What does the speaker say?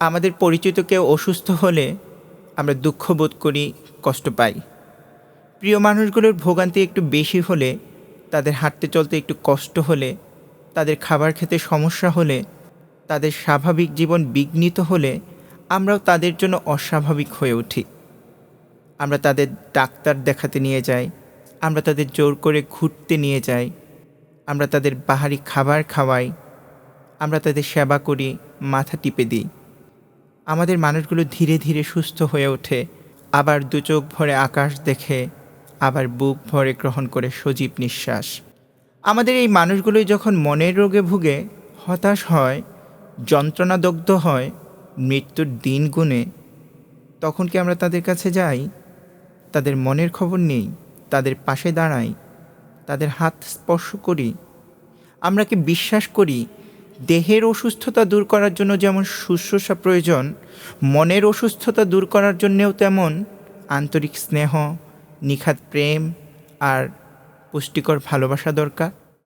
আমাদের পরিচিত কেউ অসুস্থ হলে আমরা দুঃখ বোধ করি, কষ্ট পাই। প্রিয় মানুষগুলোর ভোগান্তি একটু বেশি হলে, তাদের হাঁটতে চলতে একটু কষ্ট হলে, তাদের খাবার খেতে সমস্যা হলে, তাদের স্বাভাবিক জীবন বিঘ্নিত হলে, আমরাও তাদের জন্য অস্বাভাবিক হয়ে উঠি। আমরা তাদের ডাক্তার দেখাতে নিয়ে যাই, আমরা তাদের জোর করে ঘুরতে নিয়ে যাই, আমরা তাদের বাহারি খাবার খাওয়াই, আমরা তাদের সেবা করি, মাথা টিপে দিই। আমাদের মানুষগুলো ধীরে ধীরে সুস্থ হয়ে ওঠে। আবার দু চোখ ভরে আকাশ দেখে, আবার বুক ভরে গ্রহণ করে সজীব নিঃশ্বাস। আমাদের এই মানুষগুলোই যখন মনের রোগে ভুগে, হতাশ হয়, যন্ত্রণাদগ্ধ হয়, মৃত্যুর দিন গুণে তখন কি আমরা তাদের কাছে যাই? তাদের মনের খবর নেই, তাদের পাশে দাঁড়াই, তাদের হাত স্পর্শ করি। আমরা কি বিশ্বাস করি দেহের অসুস্থতা দূর করার জন্য যেমন শুশ্রূষা প্রয়োজন, মনের অসুস্থতা দূর করার জন্যেও তেমন আন্তরিক স্নেহ নিখাত প্রেম আর পুষ্টিকর ভালোবাসা দরকার।